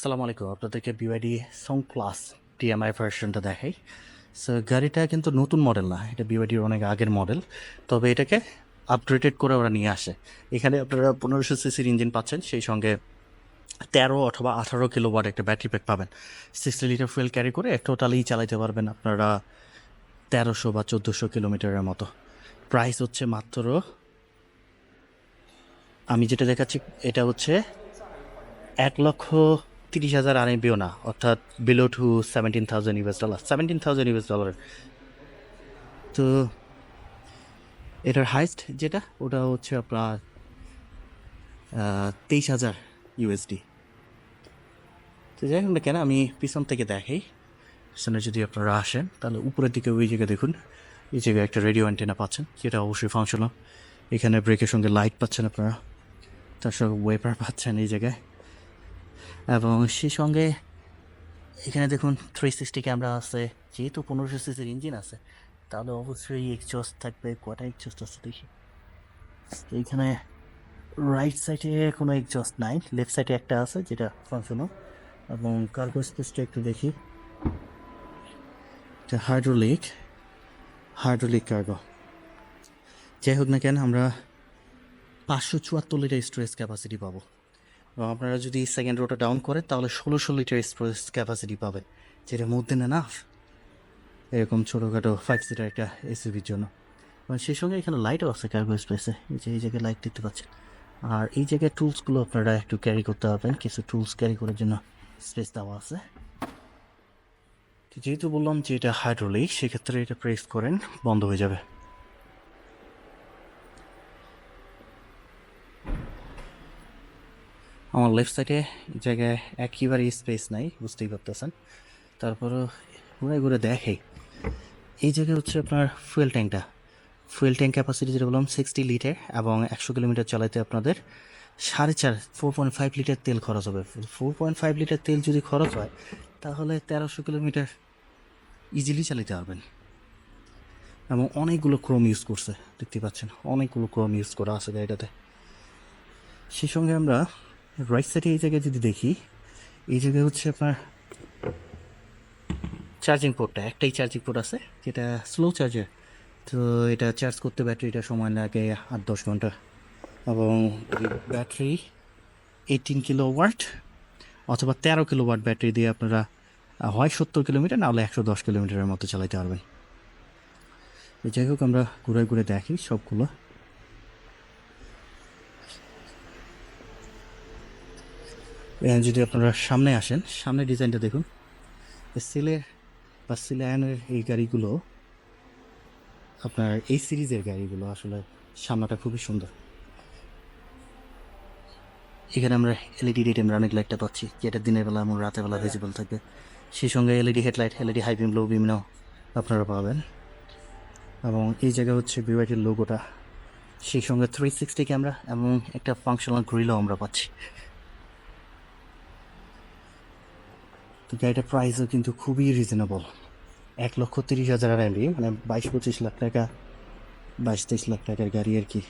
আসসালামু আলাইকুম। আপনাদেরকে বিওয়াইডি সং ক্লাস টিএমআই ভার্সনটা দেখাই। সো গাড়িটা কিন্তু নতুন মডেল না, এটা বিওয়াইডির অনেক আগের মডেল তবে এটাকে আপগ্রেডেড করে ওরা নিয়ে আসে। এখানে আপনারা পনেরোশো সিসির ইঞ্জিন পাচ্ছেন, সেই সঙ্গে তেরো অথবা আঠারো কিলো ওয়াট একটা ব্যাটারি প্যাক পাবেন। সিক্সটি লিটার ফুয়েল ক্যারি করে টোটালি চালাইতে পারবেন আপনারা তেরোশো বা চোদ্দোশো কিলোমিটারের মতো। প্রাইস হচ্ছে মাত্র, আমি যেটা দেখাচ্ছি, এটা হচ্ছে এক লক্ষ তিরিশ হাজার আরএমবিও না, অর্থাৎ below to seventeen thousand US dollar seventeen thousand US dollar তো এটার হাইস্ট যেটা, ওটা হচ্ছে আপনার তেইশ হাজার ইউএসডি তো যাই হোক না কেন, আমি পিছন থেকে দেখাই পিছনে যদি আপনারা আসেন, তাহলে উপরের দিকে ওই জায়গায় দেখুন, এই জায়গায় একটা রেডিও অ্যান্টেনা পাচ্ছেন, যেটা অবশ্যই ফাংশনাল এখানে ব্রেকের সঙ্গে লাইট পাচ্ছেন আপনারা, তার সঙ্গে ওয়েপার পাচ্ছেন এই জায়গায়। এবং সেই সঙ্গে এখানে দেখুন থ্রি সিক্সটি ক্যামেরা আছে। যেহেতু পনেরোশো সিসির ইঞ্জিন আছে, তাহলে অবশ্যই এক্সজস্ট থাকবে কটা এক্সজস্ট আছে দেখি। এইখানে রাইট সাইডে কোনো এক্সজস্ট নাই লেফট সাইডে একটা আছে যেটা ফাংশনও এবং কার্গো স্পেসটা একটু দেখি। হাইড্রোলিক হাইড্রোলিক কার্গো যাই হোক না কেন, আমরা পাঁচশো চুয়াত্তর লিটার স্টোরেজ ক্যাপাসিটি পাবো। এবং আপনারা যদি সেকেন্ড রোটা ডাউন করেন, তাহলে ষোলোশো লিটার স্টোরেজ ক্যাপাসিটি পাবেন, যেটা মধ্যে না না এরকম ছোটোখাটো ফাইভ সিটার একটা এসইভির জন্য। এবং সেই সঙ্গে এখানে লাইটও আছে কার্গো স্পেসে যে, এই জায়গায় লাইট দেখতে পাচ্ছেন। আর এই জায়গায় টুলসগুলো আপনারা একটু ক্যারি করতে পারবেন, কিছু টুলস ক্যারি করার জন্য স্পেস দেওয়া আছে। যেহেতু বললাম যে এটা হাইড্রোলিক সেক্ষেত্রে এটা প্রেস করেন, বন্ধ হয়ে যাবে। আমার লেফট সাইডে জায়গায় একেবারে স্পেস নাই, বুঝতেই পারতেছেন। তারপরও ঘুরে ঘুরে দেখে। এই জায়গায় হচ্ছে আপনার ফুয়েল ট্যাঙ্কটা ফুয়েল ট্যাঙ্ক ক্যাপাসিটি যেটা বললাম সিক্সটি লিটার এবং একশো কিলোমিটার চালাতে আপনাদের সাড়ে চার ফোর পয়েন্ট ফাইভ লিটার তেল খরচ হবে। ফোর পয়েন্ট ফাইভ লিটার তেল যদি খরচ হয়, তাহলে তেরোশো কিলোমিটার ইজিলি চালাতে পারবেন। এবং অনেকগুলো ক্রোম ইউজ করছে, দেখতে পাচ্ছেন, অনেকগুলো ক্রোম ইউজ করা আছে গাড়িটাতে। সেই সঙ্গে আমরা রাইট সাইডে এই জায়গায় যদি দেখি, এই জায়গায় হচ্ছে আপনার চার্জিং পোর্টটা একটাই চার্জিং পোর্ট আছে, যেটা স্লো চার্জার তো এটা চার্জ করতে ব্যাটারিটা সময় লাগে আট দশ ঘণ্টা। এবং ব্যাটারি এইটিন কিলো ওয়াট অথবা তেরো কিলো ওয়াট ব্যাটারি দিয়ে আপনারা হয় সত্তর কিলোমিটার, না হলে একশো দশ কিলোমিটারের মতো চালাতে পারবেন। যাই হোক, আমরা ঘুরে ঘুরে দেখি সবগুলো। যদি আপনারা সামনে আসেন সামনে ডিজাইনটা দেখুন। সিলের বা সিলায়নের এই গাড়িগুলো, আপনার এই সিরিজের গাড়িগুলো আসলে সামনাটা খুবই সুন্দর। এখানে আমরা এলইডি রেটেম রানিং লাইটটা পাচ্ছি, যেটা দিনের বেলা এবং রাতের বেলা ভিজিবল থাকবে সেই সঙ্গে LED headlight LED high beam low বিমও আপনারা পাবেন। এবং এই জায়গা হচ্ছে বিওয়াইটির লোগোটা সেই সঙ্গে থ্রি সিক্সটি ক্যামেরা এবং একটা ফাংশনাল গ্রিলও আমরা পাচ্ছি। তো গাড়িটার প্রাইসও কিন্তু খুবই রিজনেবল এক লক্ষ তিরিশ হাজার আর এমবি মানে বাইশ, পঁচিশ লাখ টাকা, বাইশ, তেইশ লাখ টাকার গাড়ি আর কি।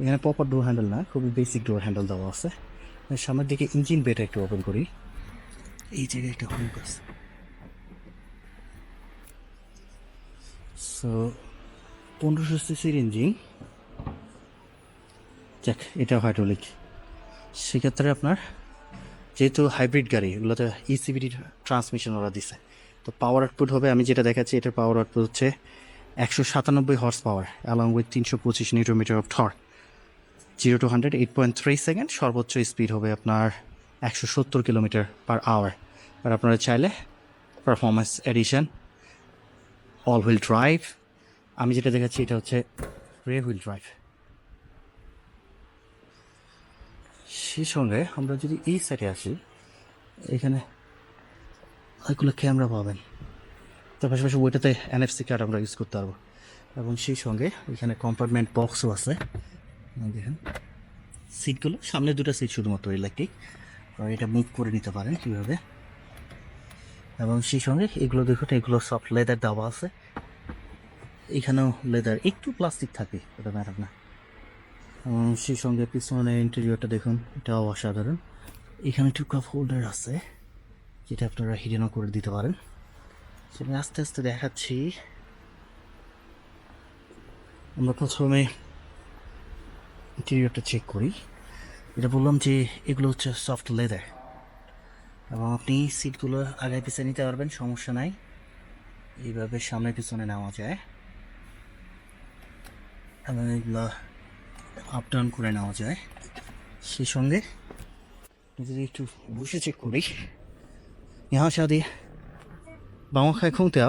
এখানে প্রপার ডোর হ্যান্ডেল না, খুবই বেসিক ডোর হ্যান্ডেল দেওয়া আছে। সামনের দিকে ইঞ্জিন বেটা একটু ওপেন করি। এই জায়গায় একটা হুক আছে সো পনেরোশো সিসির ইঞ্জিন যাক, এটা হাইড্রোলিক সেক্ষেত্রে আপনার যেহেতু হাইব্রিড গাড়ি, এগুলোতে ইসিবিডি ট্রান্সমিশন ওরা দিছে। তো পাওয়ার আউটপুট হবে, আমি যেটা দেখাচ্ছি, এটার পাওয়ার আউটপুট হচ্ছে একশো সাতানব্বই হর্স পাওয়ার অ্যালং উইথ তিনশো পঁচিশ newton metre of torque zero to hundred eight point three second সর্বোচ্চ স্পিড হবে আপনার একশো সত্তর কিলোমিটার পার আওয়ার আর আপনারা চাইলে performance edition all wheel drive আমি যেটা দেখাচ্ছি, এটা হচ্ছে রে হুইল ড্রাইভ সেই সঙ্গে আমরা যদি এই সাইডে আসি, এখানে অনেকগুলো ক্যামেরা পাবেন? তার পাশাপাশি ওইটাতে এনএফসি কার্ড আমরা ইউজ করতে পারব। এবং সেই সঙ্গে এখানে কম্পার্টমেন্ট বক্সও আছে। দেখেন সিটগুলো সামনে দুটো সিট শুধুমাত্র ইলেকট্রিক আর এটা মুভ করে নিতে পারেন কীভাবে। এবং সেই সঙ্গে এগুলো দেখুন, এগুলো সফট লেদার দেওয়া আছে। এখানেও লেদার একটু প্লাস্টিক থাকে ওটা ম্যাটার না। সেই সঙ্গে পিছনে ইন্টেরিয়রটা দেখুন, এটাও অসাধারণ। এখানে টু কাপ হোল্ডার আছে, যেটা আপনারা হিডেনও করে দিতে পারেন। সেটা আস্তে আস্তে দেখাচ্ছি। আমরা প্রথমে ইন্টেরিয়রটা চেক করি। এটা বললাম যে এগুলো হচ্ছে সফট লেদার এবং আপনি সিটগুলো আগে পিছিয়ে নিতে পারবেন, সমস্যা নাই। এইভাবে সামনে পিছনে নেওয়া যায়। এবং এগুলো আপ ডাউন করে নেওয়া যায়। সে সঙ্গে যদি একটু বসে চেক করি। ইহা সাদি, বামা খায় খুঁতে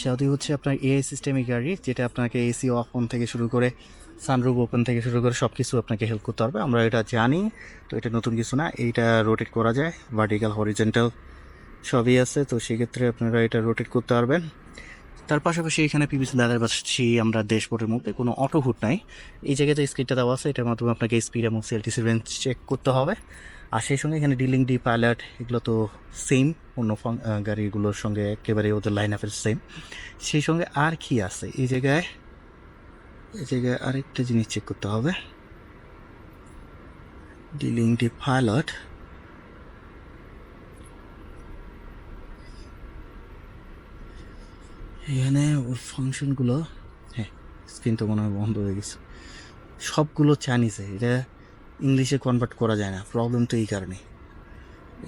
সাউদি হচ্ছে আপনার এআই সিস্টেমে গাড়ি, যেটা আপনাকে এসি অফ অন থেকে শুরু করে সানরুফ ওপেন থেকে শুরু করে সব কিছু আপনাকে হেল্প করতে পারবে। আমরা এটা জানি, তো এটা নতুন কিছু না, এইটা রোটেট করা যায় ভার্টিক্যাল হরিজেন্টাল সবই আছে। তো সেক্ষেত্রে আপনারা এটা রোটেট করতে পারবেন। তার পাশাপাশি এখানে পিভিসি দাদার পাচ্ছি আমরা ড্যাশবোর্ডের মধ্যে কোনো অটো হুট নাই। এই জায়গায় জায়গাতে স্ক্রিনটা দেওয়া আছে, এটার মাধ্যমে আপনাকে স্পিড এবং সিএলটিসি রেঞ্জ চেক করতে হবে। আর সেই সঙ্গে এখানে ডিলিং ডি পাইলট এগুলো তো সেম অন্য গাড়িগুলোর সঙ্গে একেবারে ওদের লাইন আপের সেম সেই সঙ্গে আর কি আছে? এই জায়গায় এই জায়গায় আরেকটা জিনিস চেক করতে হবে। ডিলিং ডি পাইলট এখানে ওর ফাংশনগুলো হ্যাঁ স্ক্রিন তো মনে হয় বন্ধ হয়ে গেছে। সবগুলো চাইনিজে এটা ইংলিশে কনভার্ট করা যায় না প্রবলেম তো এই কারণে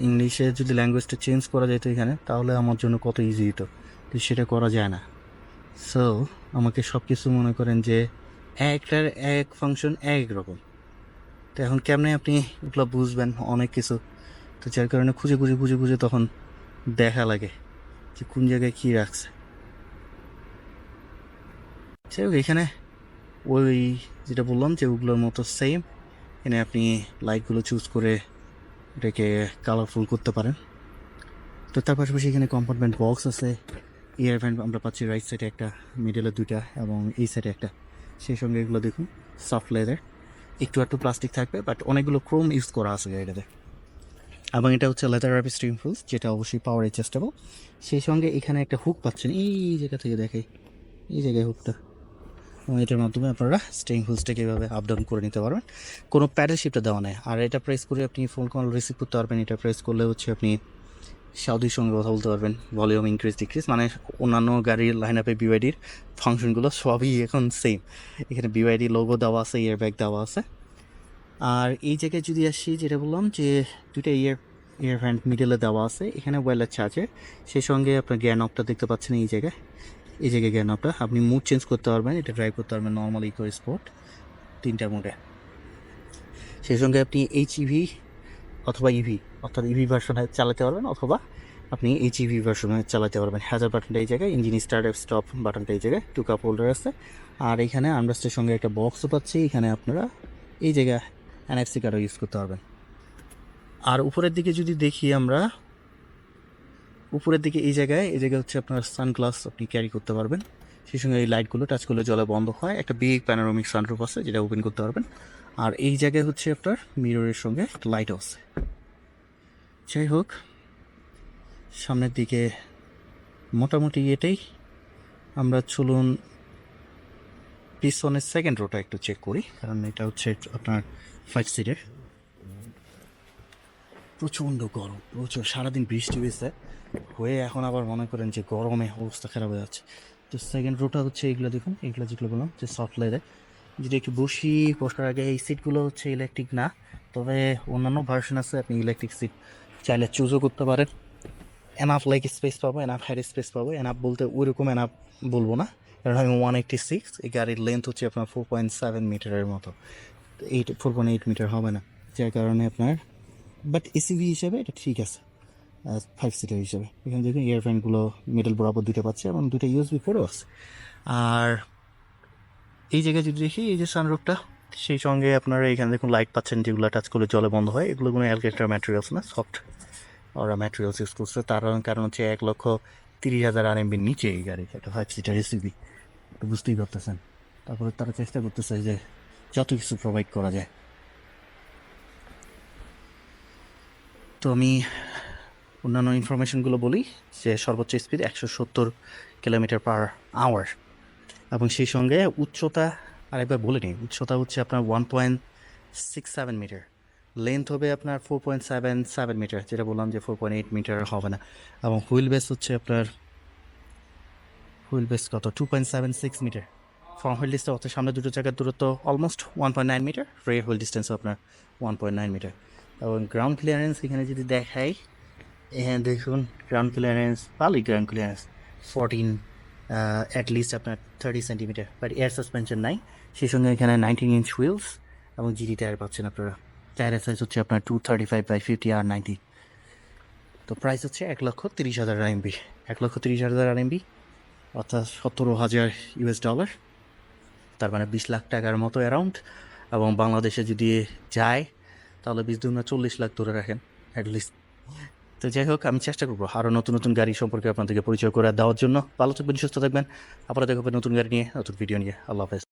ইংলিশে যদি ল্যাঙ্গুয়েজটা চেঞ্জ করা যেত এখানে, তাহলে আমার জন্য কত ইজি হতো তো সেটা করা যায় না। সো আমাকে সব কিছু মনে করেন যে একটার এক ফাংশন এক রকম। তো এখন কেমনে আপনি ওগুলো বুঝবেন, অনেক কিছু। তো যার কারণে খুঁজে খুঁজে খুঁজে খুঁজে তখন দেখা লাগে যে কোন জায়গায় কী রাখছে। যাই হোক, এখানে ওই যেটা বললাম যে ওগুলোর মতো সেম এখানে আপনি লাইটগুলো চুজ করে এটাকে কালারফুল করতে পারেন। তো তার পাশাপাশি এখানে কম্পার্টমেন্ট বক্স আছে। ইয়ার ভ্যান আমরা পাচ্ছি রাইট সাইডে একটা মিডলে দুইটা এবং এই সাইডে একটা। সেই সঙ্গে এগুলো দেখুন সফট লেদার একটু একটু প্লাস্টিক থাকবে বাট অনেকগুলো ক্রোম ইউজ করা আছে গাড়িটাতে। এবং এটা হচ্ছে লেদার র্যাপি স্ট্রিম ফুলস যেটা অবশ্যই পাওয়ার অ্যাডজাস্টেবল সেই সঙ্গে এখানে একটা হুক পাচ্ছেন, এই জায়গা থেকে দেখাই এই জায়গায় হুকটা এবং এটার মাধ্যমে আপনারা স্টেইং হুলসটাকে এভাবে আপ ডাউন করে নিতে পারবেন। কোনো প্যাডেল শিপটা দেওয়া নেই। আর এটা প্রেস করে আপনি ফোন কল রিসিভ করতে পারবেন। এটা প্রেস করলে হচ্ছে আপনি সাউদির সঙ্গে কথা বলতে পারবেন। ভলিউম ইনক্রিজ ডিক্রিজ মানে অন্যান্য গাড়ির লাইন আপে বিওয়াইডির ফাংশনগুলো সবই এখন সেম এখানে বিওয়াইডি লোগো দেওয়া আছে ইয়ার ব্যাগ দেওয়া আছে। আর এই জায়গায় যদি আসি, যেটা বললাম যে দুইটা ইয়ার ইয়ার হ্যান্ড মিডলে দেওয়া আছে, এখানে ওয়্যারলেস চার্জের সেই সঙ্গে আপনার জ্ঞান অফটা দেখতে পাচ্ছেন এই জায়গায়। এই জায়গায় জ্ঞান অফটা আপনি মুড চেঞ্জ করতে পারবেন, এটা ড্রাইভ করতে পারবেন নর্মাল ইকো স্পোর্ট তিনটা মোডে সেই সঙ্গে আপনি এইচ ইভি অথবা ইভি অর্থাৎ ইভি ভার্সনে চালাতে পারবেন, অথবা আপনি এইচ ইভি ভার্সনে চালাতে পারবেন। হ্যাজার বাটনটা এই জায়গায় ইঞ্জিন স্টার্ট স্টপ বাটনটা এই জায়গায় টু কাপ হোল্ডার আছে। আর এখানে আর্মরেস্টের সঙ্গে একটা বক্সও পাচ্ছি, এখানে আপনারা এই জায়গায় এনএফসি কার্ডও ইউজ করতে পারবেন। আর উপরের দিকে যদি দেখি আমরা উপরের দিকে এই জায়গায় এই জায়গায় হচ্ছে আপনার সানগ্লাস আপনি ক্যারি করতে পারবেন। সেই সঙ্গে এই লাইটগুলো টাচ করলে জলে বন্ধ হয়। একটা বিগ প্যানোরামিক সানরুফ আছে, যেটা ওপেন করতে পারবেন। আর এই জায়গায় হচ্ছে আপনার মিররের সঙ্গে একটা লাইটও আছে। যাই হোক, সামনের দিকে মোটামুটি এটাই। আমরা চলুন পিছনের সেকেন্ড রোটা একটু চেক করি, কারণ এটা হচ্ছে আপনার ফাইভ সিটের প্রচণ্ড গরম প্রচুর সারাদিন বৃষ্টি হয়েছে। হয়ে এখন আবার মনে করেন যে গরমে অবস্থা খারাপ হয়ে যাচ্ছে। তো সেকেন্ড রোটা হচ্ছে এইগুলো দেখুন এইগুলো যেগুলো বললাম, যে সফট লেদার যদি একটু বসি, বসার আগে এই সিটগুলো হচ্ছে ইলেকট্রিক না, তবে অন্যান্য ভার্সন আছে, আপনি ইলেকট্রিক সিট চাইলে চুজও করতে পারেন। এনাফ লাইক স্পেস পাবো এনাফ হেড স্পেস পাবো এনাফ বলতে ওইরকম এনাফ বলব না। কারণ আমি ওয়ান এইটটি সিক্স এই গাড়ির লেন্থ হচ্ছে আপনার ফোর পয়েন্ট সেভেন মিটারের মতো। Eight four point eight metre হবে না, যার কারণে আপনার বাট এসিভি হিসেবে এটা ঠিক আছে। ফাইভ সিটার হিসেবে। এখানে দেখুন ইয়ার ফ্যানগুলো বরাবর দুটো পাচ্ছে এবং দুটো ইউএসবি ফোরও আছে। আর এই জায়গায় যদি দেখি, এই যে সানরুফটা সেই সঙ্গে আপনারা এখানে দেখুন লাইট পাচ্ছেন যেগুলো টাচ করলে জলে বন্ধ হয়। এগুলো কোনো অ্যালকেটার ম্যাটেরিয়ালস না সফট ওরা ম্যাটেরিয়ালস ইউজ করছে। তার কারণ হচ্ছে এক লক্ষ তিরিশ হাজার আর এমবির নিচে এই গাড়ি একটা ফাইভ সিটার এসিবি তো বুঝতেই পারতেছেন। তারপরে তারা চেষ্টা করতেছে যে যত কিছু প্রোভাইড করা যায়। তো আমি অন্যান্য ইনফরমেশনগুলো বলি যে সর্বোচ্চ স্পিড একশো সত্তর কিলোমিটার পার আওয়ার এবং সেই সঙ্গে উচ্চতা আরেকবার বলে নিই, উচ্চতা হচ্ছে আপনার one point six seven metre length হবে আপনার four point seven seven metre যেটা বললাম যে ফোর পয়েন্ট এইট মিটার হবে না। এবং হুইল বেস হচ্ছে আপনার হুইল বেস কত? Two point seven six metre from wheel distance অর্থাৎ সামনে দুটো জায়গার দূরত্ব almost one point nine metre rear wheel ডিস্টেন্সও আপনার ওয়ান পয়েন্ট নাইন মিটার এবং গ্রাউন্ড ক্লিয়ারেন্স এখানে যদি দেখাই এখানে দেখুন গ্রাউন্ড ক্লিয়ারেন্স ভালোই ground clearance fourteen at least আপনার thirty centimetre but air suspension নাই। সেই সঙ্গে এখানে নাইনটিন ইঞ্চ হুইলস এবং জিডি টায়ার পাচ্ছেন আপনারা। টায়ারের সাইজ হচ্ছে আপনার two thirty five by fifty R ninety তো প্রাইস হচ্ছে এক লক্ষ তিরিশ হাজার আর আরএমবি এক লক্ষ তিরিশ হাজার আর আরএমবি অর্থাৎ সতেরো হাজার ইউএস ডলার তার মানে বিশ লাখ টাকার মতো অ্যারাউন্ড এবং বাংলাদেশে যদি যায়, তাহলে বিশ দুগুণা চল্লিশ লাখ ধরে রাখেন অ্যাটলিস্ট তো যাই হোক, আমি চেষ্টা করব আরও নতুন নতুন গাড়ি সম্পর্কে আপনাদেরকে পরিচয় করে দেওয়ার জন্য। ভালো থাকবেন, সুস্থ থাকবেন। আপনারা দেখবেন নতুন গাড়ি নিয়ে, নতুন ভিডিও নিয়ে। আল্লাহ হাফেজ।